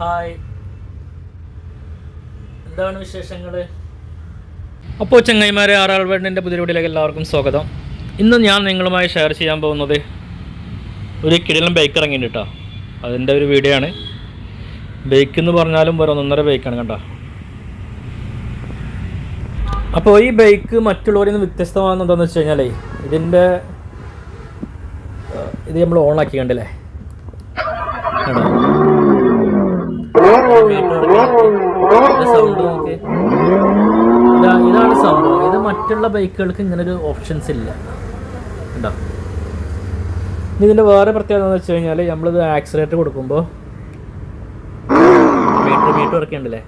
Hi. എന്താണ് വിശേഷങ്ങൾ അപ്പോൾ ചങ്ങായിമാരെ ആറാൾ വേണ്ടിന്റെ പുതിയ വീഡിയോയിലേക്ക് എല്ലാവർക്കും സ്വാഗതം. ഇന്ന് ഞാൻ നിങ്ങളുമായി ഷെയർ ചെയ്യാൻ പോകുന്നത് ഒരു കിടിലം ബൈക്ക് ഇറങ്ങിയിട്ടുണ്ട് കേട്ടോ. അതിന്റെ ഒരു വീഡിയോ ആണ്. ബൈക്ക് എന്ന് പറഞ്ഞാലും ഒരു ഒന്നൊന്നര ബൈക്കാണ് കണ്ടോ. അപ്പോൾ ഈ ബൈക്ക് മറ്റുള്ളവരിൽ നിന്ന് വ്യത്യസ്തമാകുന്നത് എന്താണെന്ന് വെച്ച് കഴിഞ്ഞാലേ ഇതിന്റെ ഇത് നമ്മൾ ഓണാക്കി കണ്ടില്ലേ കണ്ടോ? ഇതാണ് സംഭവം ഇത് മറ്റുള്ള ബൈക്കുകൾക്ക് ഇങ്ങനെ ഒരു ഓപ്ഷൻസ് ഇല്ല ഇതിന്റെ വേറെ പ്രത്യേകത എന്ന് വെച്ച് കഴിഞ്ഞാൽ നമ്മളിത് ആക്സിലേറ്റർ കൊടുക്കുമ്പോൾ മീറ്റർ മീറ്റർ വർക്ക് ചെയ്യണ്ടല്ലേ?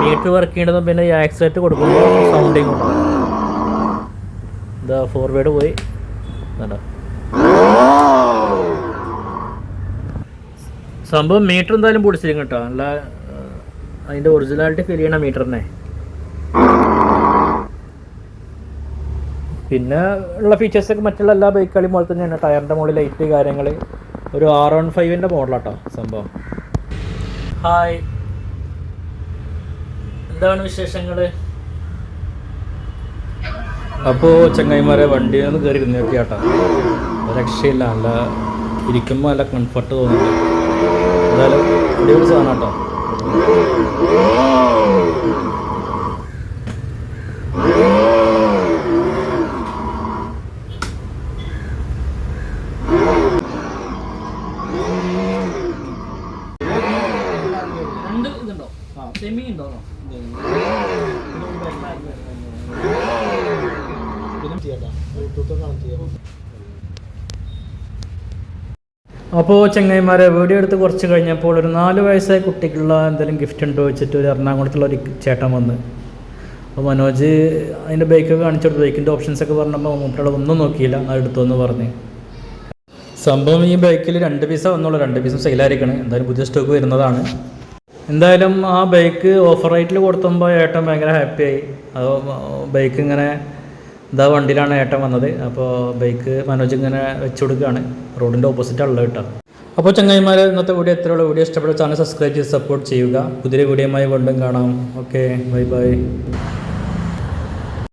മീറ്റർ വർക്ക് ചെയ്യേണ്ടതും പിന്നെ ഈ ആക്സിലേറ്റർ കൊടുക്കുമ്പോൾ സൗണ്ടിങ് ഇതാ ഫോർവേഡ് പോയി. കണ്ടോ? സംഭവം മീറ്റർ എന്തായാലും പൊടിച്ചിരിക്കും കേട്ടോ. നല്ല അതിന്റെ ഒറിജിനാലിറ്റി ഫീൽ ചെയ്യണ മീറ്ററിനെ പിന്നെ ഉള്ള ഫീച്ചേഴ്സ് ഒക്കെ മറ്റുള്ള എല്ലാ ബൈക്കുകളും പോലെ തന്നെയാണ് ടയറിന്റെ മുകളിൽ ലൈറ്റ് കാര്യങ്ങൾ ഒരു ആർ വൺ ഫൈവിന്റെ മോഡലാട്ടോ സംഭവം. ഹായ് എന്താണ് വിശേഷങ്ങൾ അപ്പോൾ ചങ്ങായിമാരെ നിന്ന് കയറി ഇരുന്നേക്കാട്ടോ രക്ഷയില്ല. നല്ല ഇരിക്കുമ്പോൾ നല്ല കംഫർട്ട് തോന്നുന്നുണ്ട്. എന്തായാലും അടിപൊളി സാധനം കേട്ടോ. സെമി ഉണ്ടോ? അപ്പോൾ ചെങ്ങായിമാരെ വീഡിയോ എടുത്ത് കുറച്ച് കഴിഞ്ഞപ്പോൾ ഒരു നാല് വയസ്സായ കുട്ടിക്കുള്ള എന്തെങ്കിലും ഗിഫ്റ്റ് ഉണ്ടോ വെച്ചിട്ട് ഒരു എറണാകുളത്തുള്ള ഒരു ചേട്ടൻ വന്ന്. അപ്പോൾ മനോജ് അതിന്റെ ബൈക്കൊക്കെ കാണിച്ചു കൊടുത്തു. ബൈക്കിന്റെ ഓപ്ഷൻസ് ഒക്കെ പറഞ്ഞപ്പോൾ മൂപ്പരോട് ഒന്നും നോക്കിയില്ല. ആ എടുത്തു എന്ന് പറഞ്ഞ്. സംഭവം ഈ ബൈക്കിൽ രണ്ട് പീസ വന്നുള്ളൂ. രണ്ട് പീസും സെയിലായിരിക്കണം എന്തായാലും പുതിയ സ്റ്റോക്ക് വരുന്നതാണ്. എന്തായാലും ആ ബൈക്ക് ഓഫർ റേറ്റിൽ കൊടുത്തുമ്പോൾ ഏട്ടൻ ഭയങ്കര ഹാപ്പിയായി അത് ബൈക്ക് ഇങ്ങനെ ഇതാ വണ്ടിയിലാണ് ഏട്ടൻ വന്നത്. അപ്പോൾ ബൈക്ക് മനോജ് ഇങ്ങനെ വെച്ചു കൊടുക്കുകയാണ്. റോഡിന്റെ ഓപ്പോസിറ്റ് ഉള്ളത് കേട്ടോ. അപ്പോൾ ചങ്ങായിമാർ ഇന്നത്തെ വീഡിയോ എത്രയുള്ള വീഡിയോ ഇഷ്ടപ്പെട്ട ചാനൽ സബ്സ്ക്രൈബ് ചെയ്ത് സപ്പോർട്ട് ചെയ്യുക. പുതിയ വീഡിയോയുമായി വീണ്ടും കാണാം. Okay bye bye